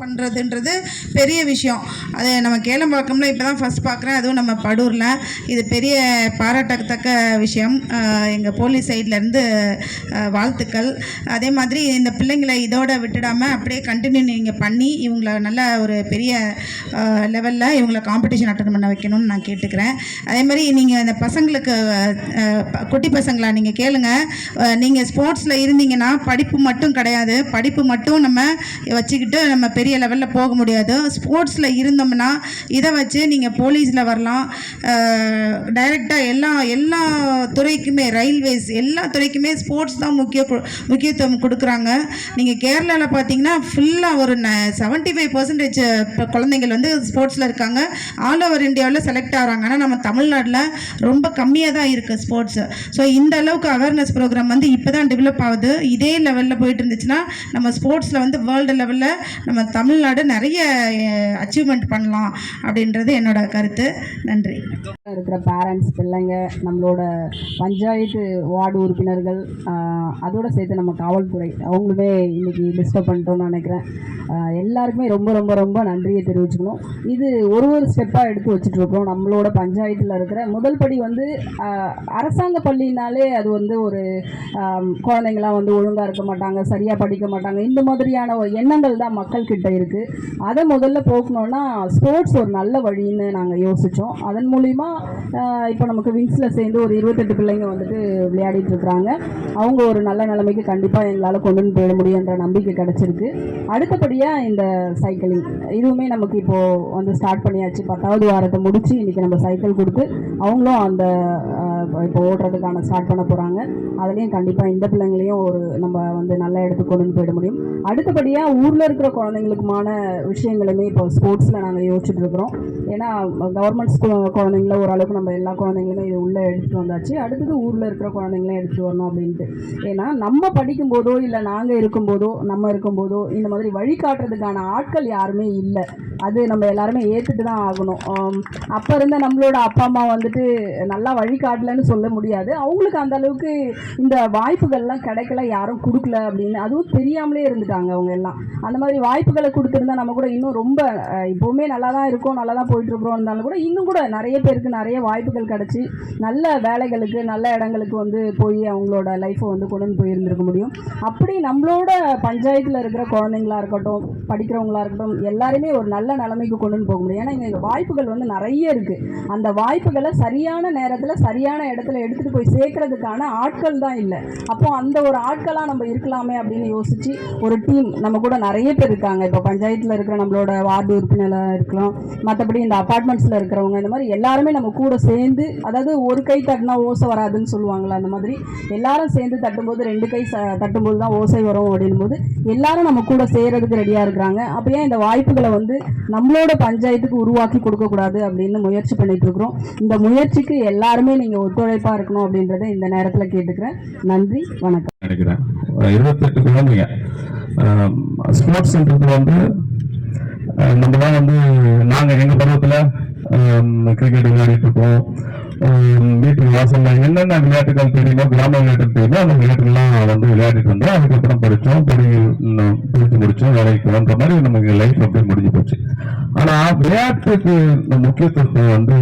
பண்ணுறதுன்றது பெரிய விஷயம். அது நம்ம கேளம்பாக்கம்ல இப்போ தான் ஃபஸ்ட் பார்க்குறேன் அதுவும் நம்ம படூரில். இது பெரிய பாராட்டத்தக்க விஷயம். எங்கள் போலீஸ் சைட்லேருந்து வாழ்த்துக்கள். அதே மாதிரி இந்த பிள்ளைங்களை இதோட விட்டுடாமல் அப்படியே கண்டினியூ நீங்கள் பண்ணி இவங்கள நல்ல ஒரு பெரிய லெவலில் இவங்கள காம்படிஷன் அட்டன் பண்ண வைக்கணும்னு நான் கேட்டுக்கிறேன். அதே மாதிரி நீங்கள் இந்த பசங்களுக்கு குட்டி பசங்களா நீங்கள் கேளுங்க. நீங்கள் ஸ்போர்ட்ஸில் இருந்தீங்கன்னா படிப்பு மட்டும் கிடையாது. படிப்பு மட்டும் நம்ம வச்சுக்கிட்டு நம்ம பெரிய லெவலில் போக முடியாது. ஸ்போர்ட்ஸில் இருந்தோம்னா இதை வச்சு நீங்கள் போலீஸில் வரலாம். டைரெக்டாக எல்லா எல்லா துறைக்குமே ரயில்வேஸ் எல்லா துறைக்குமே ஸ்போர்ட்ஸ் தான் முக்கிய முக்கியத்துவம் கொடுக்குறாங்க. நீங்கள் கேரளாவில் பார்த்தீங்கன்னா ஃபுல்லாக ஒரு செவன்ட்டி ஃபைவ் பர்சன்டேஜ் குழந்தைங்கள் வந்து ஸ்போர்ட்ஸில் இருக்காங்க. ஆல் ஓவர் இந்தியாவில் செலக்ட் ஆகிறாங்க. ஆனால் நம்ம தமிழ்நாட்டில் ரொம்ப கம்மியாக தான் இருக்குது ஸ்போர்ட்ஸு ஸோ இந்த அளவுக்கு அவேர்னஸ் ப்ரோக்ராம் வந்து இப்போ தான் டெவலப் ஆகுது. இதே லெவலில் போயிட்டு இருந்துச்சுன்னா நம்ம ஸ்போர்ட்ஸில் வந்து வேர்ல்டு லெவலில் நம்ம தமிழ்நாடு நிறைய அச்சீவ்மெண்ட் பண்ணலாம் அப்படின்றது என்னோட கருத்து. நன்றி. இருக்கிற பேரண்ட்ஸ் பிள்ளைங்க நம்மளோட பஞ்சாயத்து வார்டு உறுப்பினர்கள் அதோடு அதோட சேர்த்து நம்ம காவல்துறை அவங்களுமே இன்னைக்கு டிஸ்டர்ப் பண்ணிட்டோம்னு நினைக்கிறேன். எல்லாருக்குமே ரொம்ப ரொம்ப ரொம்ப நன்றியை தெரிவிச்சுக்கணும். இது ஒரு ஒரு ஸ்டெப்பாக எடுத்து வச்சுட்டு இருக்கோம். நம்மளோட பஞ்சாயத்தில் இருக்கிற முதல் படி வந்து அரசாங்க பள்ளினாலே அது வந்து ஒரு குழந்தைங்களாம் வந்து ஒழுங்காக இருக்க மாட்டாங்க சரியாக படிக்க மாட்டாங்க. இந்த மாதிரியான ஒரு எண்ணங்கள் தான் மக்கள் கிட்ட இருக்குது அதை முதல்ல போக்கணும்னா ஸ்போர்ட்ஸ் ஒரு நல்ல வழின்னு நாங்கள் யோசித்தோம் அதன் மூலிமா இப்போ நமக்கு விங்ஸில் சேர்ந்து ஒரு இருபத்தெட்டு பிள்ளைங்க வந்துட்டு விளையாடிட்டு இருக்கிறாங்க. அவங்க ஒரு நல்ல நிலைமைக்கு கண்டிப்பாக எங்களால் கொண்டு வந்து போயிட முடியுன்ற நம்பிக்கை கிடச்சிருக்கு. அடுத்தபடியாக இந்த சைக்கிளிங் இதுவுமே நமக்கு இப்போது வந்து ஸ்டார்ட் பண்ணியாச்சு. பத்தாவது வாரத்தை முடித்து இன்றைக்கி நம்ம சைக்கிள் கொடுத்து அவங்களும் அந்த இப்போ ஓட்டுறதுக்கான ஸ்டார்ட் பண்ண போகிறாங்க அதுலேயும் கண்டிப்பாக இந்த பிள்ளைங்களையும் ஒரு நம்ம வந்து நல்ல இடத்துக்கு கொண்டு வந்து போயிட முடியும். அடுத்தபடியாக ஊரில் இருக்கிற குழந்தைங்களுக்குமான விஷயங்களுமே இப்போ ஸ்போர்ட்ஸில் நாங்கள் யோசிச்சுட்டு இருக்கிறோம். ஏன்னா கவர்மெண்ட் ஸ்கூல் குழந்தைங்கள ஓரளவுக்கு நம்ம எல்லா குழந்தைங்களுமே இது உள்ளே எடுத்துகிட்டு வந்தாச்சு. அடுத்தது ஊரில் இருக்கிற குழந்தைங்களையும் எடுத்துகிட்டு வரணும் அப்படின்ட்டு. ஏன்னா நம்ம படிக்கும்போதோ இல்லை நாங்கள் இருக்கும்போதோ நம்ம இருக்கும்போதோ இந்த மாதிரி வழிகாட்டுறதுக்கான ஆட்கள் யாருமே இல்லை. அது நம்ம எல்லாருமே ஏற்றுட்டு தான் ஆகணும். அப்போ இருந்த நம்மளோட அப்பா அம்மா வந்துட்டு நல்லா வழிகாட்டலன்னு சொல்ல முடியாது. அவங்களுக்கு அந்த அளவுக்கு இந்த வாய்ப்புகள்லாம் கிடைக்கல யாரும் கொடுக்கல அப்படின்னு. அதுவும் தெரியாமலே இருந்துட்டாங்க அவங்க எல்லாம். அந்த மாதிரி வாய்ப்புகளை கொடுத்துருந்தா நம்ம கூட இன்னும் ரொம்ப இப்போவுமே நல்லா தான் இருக்கோம் நல்லா தான் போயிட்டு இருக்கிறோம் இருந்தாலும் கூட இன்னும் கூட நிறைய பேருக்கு நிறைய வாய்ப்புகள் கிடச்சி நல்ல வேலைகளுக்கு நல்ல இடங்களுக்கு வந்து போய் அவங்களோட லைஃப்பை வந்து கொண்டு வந்து போயிருந்திருக்க முடியும். அப்படி நம்மளோட பஞ்சாயத்தில் இருக்கிற குழந்தைங்களா இருக்கட்டும் படிக்கிறவங்களா இருக்கட்டும் எல்லாருமே ஒரு நல்ல நிலைமைக்கு கொண்டு போக முடியும். ஏன்னா இங்கே வாய்ப்புகள் வந்து நிறைய இருக்குது அந்த வாய்ப்புகளை சரியான நேரத்தில் சரியான இடத்துல எடுத்துகிட்டு போய் சேர்க்கறதுக்கான ஆட்கள் தான் இல்லை. அப்போ அந்த ஒரு ஆட்களாக நம்ம இருக்கலாமே அப்படின்னு யோசிச்சு ஒரு டீம் நம்ம கூட நிறைய பேர் இருக்காங்க. இப்போ பஞ்சாயத்தில் இருக்கிற நம்மளோட வார்டு உறுப்பினராக இருக்கலாம். மற்றபடி இந்த அப்பார்ட்மெண்ட்ஸில் இருக்கிறவங்க இந்த மாதிரி எல்லாருமே நம்ம கூட சேர்ந்து அதாவது ஒரு கை தட்டினா ஓசை வராதுன்னு சொல்லுவாங்களா அந்த மாதிரி எல்லாரும் சேர்ந்து தட்டும்போது ரெண்டு கை ச தட்டும்போது தான் ஓசை வரும் அப்படின்னும் போது எல்லாரும் நம்ம கூட சேர்கிறதுக்கு ரெடியாக இருக்கிறாங்க. அப்போ ஏன் இந்த வாய்ப்புகளை வந்து நம்மளோட பஞ்சாயத்துக்கு உருவாக்கி கொடுக்கக்கூடாது அப்படின்னு முயற்சி பண்ணிட்டு இருக்கிறோம். இந்த முயற்சிக்கு எல்லாருமே நீங்கள் ஒத்துழைப்பாக இருக்கணும் அப்படின்றத இந்த நேரத்தில் கேட்டுக்கிறேன். நன்றி வணக்கம். நினைக்கிறேன். இருபத்தெட்டு குழந்தைங்க ஸ்போர்ட்ஸ்ன்றது வந்து நம்ம தான் வந்து நாங்கள் எங்கள் பருவத்தில் கிரிக்கெட் விளையாடிட்டு இருக்கோம். வீட்டுக்கு வீட்டு என்னென்ன விளையாட்டுகள் தெரியுமோ கிராம விளையாட்டு தெரியுமோ அந்த விளையாட்டுலாம் வந்து விளையாடிட்டு இருந்தோம் அதுக்கப்புறம் படித்தோம் படி படித்து முடித்தோம் வேலைக்கு வந்த மாதிரி நமக்கு லைஃப் அப்படியே முடிஞ்சு போச்சு. ஆனால் விளையாட்டுக்கு முக்கியத்துவம் முக்கியத்துவத்தை வந்து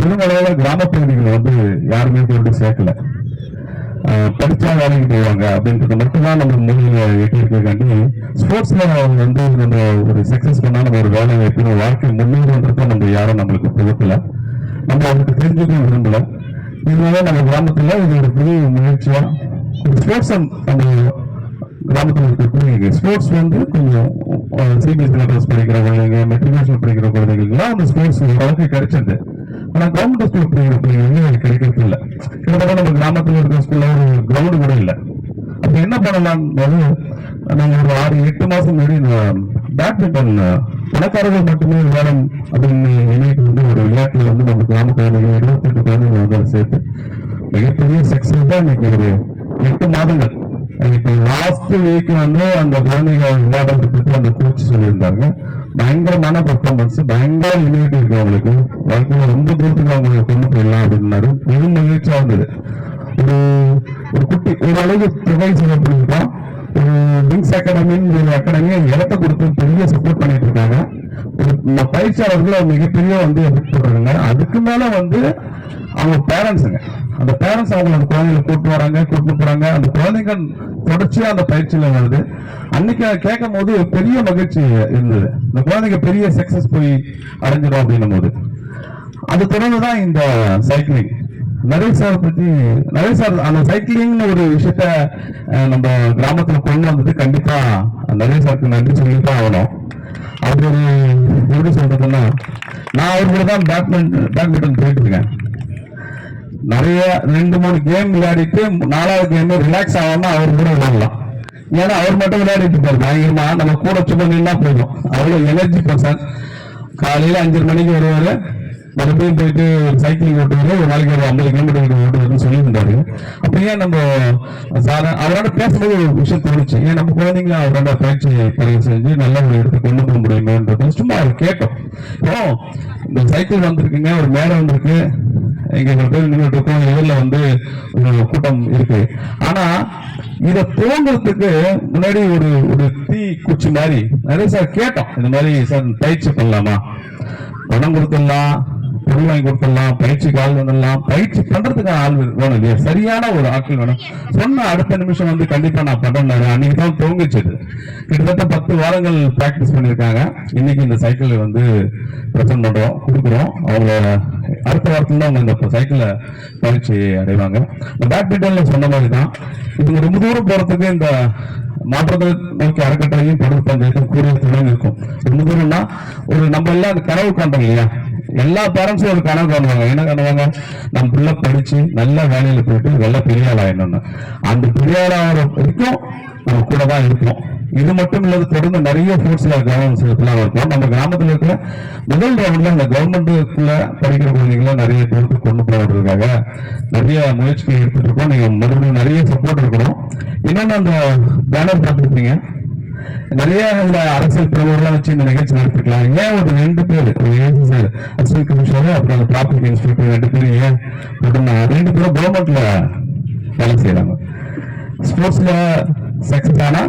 பெருமளவில் கிராமப்பகுதிகளை வந்து யாருமே கொண்டு சேர்க்கல. படித்தா படிச்சா வேலைக்கு போவாங்க அப்படின்றது மட்டும்தான் நம்ம மொழியில எட்டியிருக்காண்டி ஸ்போர்ட்ஸ்ல வந்து நம்ம ஒரு சக்சஸ் பண்ணா நம்ம ஒரு வேலை வாய்ப்பு வாழ்க்கை முன்னேறன்றத நம்ம யாரும் நம்மளுக்கு புகட்டல நம்ம அவங்களுக்கு தெரிஞ்சுக்க விரும்பல. இதனால நம்ம கிராமத்துல இது ஒரு பெரிய முயற்சியா ஸ்போர்ட்ஸ் நம்ம கிராமத்தில் இருக்கக்கூடிய ஸ்போர்ட்ஸ் வந்து கொஞ்சம் சிபிஎஸ்சி சிலபஸ் படிக்கிற குழந்தைங்க மெட்ரிகுலேஷன் படிக்கிற குழந்தைங்களுக்குலாம் அந்த ஸ்போர்ட்ஸ் ஓரளவுக்கு கிடைச்சது. ஆனா கவர்மெண்ட் ஸ்கூல் கிடைக்கிறது இல்லை. கிட்டத்தட்ட நம்ம கிராமத்துல இருக்கிற ஸ்கூல்ல ஒரு கிரவுண்டு கூட இல்லை. அப்ப என்ன பண்ணலாம்? நாங்க ஒரு ஆறு எட்டு மாசம் முன்னாடி பேட்மிண்டன் பணக்காரர்கள் மட்டுமே விளையாடும் அப்படின்னு நினைட்டு வந்து ஒரு விளையாட்டுல வந்து நம்ம கிராம குழந்தைகள் இருபத்தெட்டு குழந்தைகள் வந்து சேர்த்து மிகப்பெரிய சக்சஸ் தான் இன்னைக்கு ஒரு எட்டு மாதங்கள். இப்போ லாஸ்ட் வீக் வந்து அந்த குழந்தைகள் விளையாடுறதுக்கு அந்த கோச் சொல்லியிருந்தாங்க. பயங்கரமான பெர்ஃபார்மன்ஸ் பயங்கர யூனிட்டி இருக்கு அவங்களுக்கு வாழ்க்கையில ரொம்ப தூரத்துக்கு அவங்களை கொண்டு போயிடலாம் அப்படின்னாரு பெரும் மகிழ்ச்சியா இருந்தது. ஒரு ஒரு குட்டி ஒரு அளவு ப்ரொவைட் செய்யப்படுகிறோம் ஒரு விங்ஸ் அகாடமின்னு ஒரு அகாடமி இடத்த கொடுத்து பெரிய சப்போர்ட் பண்ணிட்டு இருக்காங்க. பயிற்சியாளர்கள் மிகப்பெரிய வந்து எஃபெக்ட் சொல்றாங்க அதுக்கு மேல வந்து அவங்க பேரண்ட்ஸுங்க அந்த பேரண்ட்ஸ் அவங்க அந்த குழந்தைகளை கூட்டு வராங்க கூட்டு போறாங்க. அந்த குழந்தைங்க தொடர்ச்சியா அந்த பயிற்சியில வருது. அன்னைக்கு கேட்கும் போது பெரிய மகிழ்ச்சி இருந்தது. இந்த குழந்தைங்க பெரிய சக்சஸ் போய் அடைஞ்சிடும் அப்படின்னும் போது அது தொடர்ந்துதான் இந்த சைக்கிளிங் நரேஷ் சார் பத்தி நரேஷ் சார் அந்த சைக்கிளிங்னு ஒரு விஷயத்த நம்ம கிராமத்துல கொண்டு வந்தது கண்டிப்பா நரேஷ் சாருக்கு நன்றி சொல்லித்தான் ஆகணும். அது ஒரு எப்படி சொல்றதுன்னா நான் அவர் கூட தான் பேட்மிண்டன் பேட்மிண்டன் போயிட்டு இருக்கேன். நிறைய ரெண்டு மூணு கேம் விளையாடிட்டு நாலாவது கேம் ரிலாக்ஸ் ஆகாம அவர் கூட விளையாடலாம். ஏன்னா அவர் மட்டும் விளையாடிட்டு இருப்பார் பயங்கரமா நம்ம கூட சும்மா நின்னா போயிடும் அவ்வளவு எனர்ஜி பர்சன் காலையில அஞ்சரை மணிக்கு வருவாரு. மறுபடியும் போயிட்டு சைக்கிளிங் ஓட்டுவாரு ஒரு நாளைக்கு ஒரு ஐம்பது கிலோமீட்டர் ஓட்டுவாருன்னு சொல்லியிருந்தாரு. அப்ப ஏன் நம்ம சாதா அவரோட பேசும்போது ஒரு விஷயம் தோணுச்சு. ஏன் நம்ம குழந்தைங்க அவரோட பயிற்சி பதிவு செஞ்சு நல்ல ஒரு இடத்துக்கு கொண்டு போக முடியுமேன்றது சும்மா அவர் கேட்டோம். இப்போ இந்த சைக்கிள் வந்திருக்குங்க ஒரு மேடை வந்திருக்கு. இங்க ஒரு பேர் நின்றுட்டு இருக்கோம். எதிரில வந்து ஒரு கூட்டம் இருக்கு. ஆனா இத துவங்குறதுக்கு முன்னாடி ஒரு ஒரு தீ குச்சி மாதிரி நிறைய சார் கேட்டோம். இந்த மாதிரி சார் பயிற்சி பண்ணலாமா? பணம் கொடுத்துடலாம். பொருள் வாங்கி கொடுத்துடலாம் பயிற்சிக்கு ஆள் வந்துடலாம். பயிற்சி பண்றதுக்கான ஆள் வேணும். இல்லையா சரியான ஒரு ஆட்கள் வேணும். சொன்ன அடுத்த நிமிஷம் வந்து கண்டிப்பா நான் பண்ணேன் அன்னைக்கு தான் தூங்கிச்சது. கிட்டத்தட்ட பத்து வாரங்கள் பிராக்டிஸ் பண்ணியிருக்காங்க. இன்னைக்கு இந்த சைக்கிள் வந்து பிரசன்ட் பண்றோம் கொடுக்குறோம். அவங்க அடுத்த வாரத்துல தான் அவங்க இந்த சைக்கிளை பயிற்சி அடைவாங்க. இந்த பேட்மிண்டன்ல சொன்ன மாதிரி தான் இவங்க ரொம்ப தூரம் போறதுக்கு இந்த மாற்றத்தை நோக்கி அறக்கட்டளையும் தொடர்பு பஞ்சாயத்தும் கூடிய துணை இருக்கும். ரொம்ப தூரம்னா ஒரு நம்ம எல்லாம் அந்த கனவு காண்றோம் இல்லையா? எல்லா பேரண்ட்ஸும் ஒரு கனவு காணுவாங்க என்ன காணுவாங்க நம்ம பிள்ளை படிச்சு நல்ல வேலையில போயிட்டு நல்ல பெரிய ஆள் ஆயிடணும்னு அந்த பெரிய ஆகிற வரைக்கும் நம்ம கூட தான் இருப்போம் இது மட்டும் இல்லாத தொடர்ந்து நிறைய ஃபோர்ஸ்ல கவர்மெண்ட்ஸ்லாம் இருக்கும். நம்ம கிராமத்தில் இருக்கிற முதல் ரவுண்ட்ல இந்த கவர்மெண்ட்டுக்குள்ள படிக்கிற குழந்தைங்கள நிறைய பேருக்கு கொண்டு போகிறதுக்காக நிறைய முயற்சிகள் எடுத்துட்டு இருக்கோம் நீங்க மறுபடியும் நிறைய சப்போர்ட் இருக்கணும். என்னென்ன அந்த பேனர் பார்த்துருக்கீங்க நிறைய இந்த அரசியல் பிரமுகர்லாம் வச்சு இந்த நிகழ்ச்சி நடத்திருக்கலாம். ஏன் ஒரு ரெண்டு பேர் ஒரு ஏசி சார் அசிஸ்டன்ட் கமிஷனர் அப்புறம் அந்த ப்ராப்பர்ட்டி இன்ஸ்பெக்டர் ரெண்டு பேரும் ஏன் ரெண்டு பேரும் கவர்மெண்ட்ல வேலை செய்யறாங்க ஸ்போர்ட்ஸ்ல சக்சஸ் ஆனா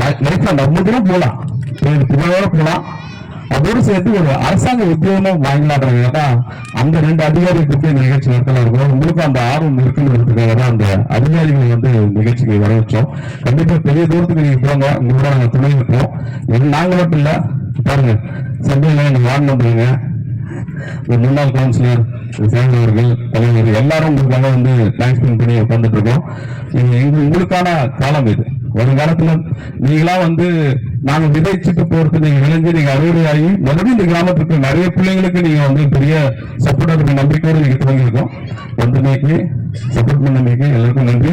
லைஃப்ல ரொம்ப தூரம் போகலாம் புகழோட போகலாம் அதோடு சேர்த்து ஒரு அரசாங்க உத்தியோகமும் வாங்கலான்றதுக்காக தான் அந்த ரெண்டு அதிகாரிகளுக்கு இந்த நிகழ்ச்சி நடத்தலாம் இருக்கும் உங்களுக்கு அந்த ஆர்வம் இருக்குன்றதுக்காக தான் அந்த அதிகாரிகளை வந்து நிகழ்ச்சிக்கு வர வச்சோம் கண்டிப்பா பெரிய தூரத்துக்கு நீங்க போங்க. உங்களோட நாங்கள் துணை இருக்கோம் நாங்கள் மட்டும் இல்லை பாருங்க. சந்தையில எங்க வாங்கணும் மெம்பருங்க முன்னாள் கவுன்சிலர் சேர்ந்தவர்கள் அவர்கள் தலைவர் எல்லாரும் உங்களுக்காக வந்து டைம் பண்ணி உட்கார்ந்துட்டு இருக்கோம் இது எங்க- உங்களுக்கான காலம் இது. வருங்காலத்துல நீங்களா வந்து நாங்க விதைச்சிட்டு போறது நீங்க விளைஞ்சு நீங்க அறுவடை ஆகி மறுபடியும் இந்த கிராமத்துக்கு நிறைய பிள்ளைங்களுக்கு நீங்க வந்து பெரிய சப்போர்ட் இருக்க நம்பிக்கையோடு நீங்க துவங்கியிருக்கோம். வந்தமைக்கு சப்போர்ட் பண்ணமைக்கு எல்லாருக்கும் நன்றி.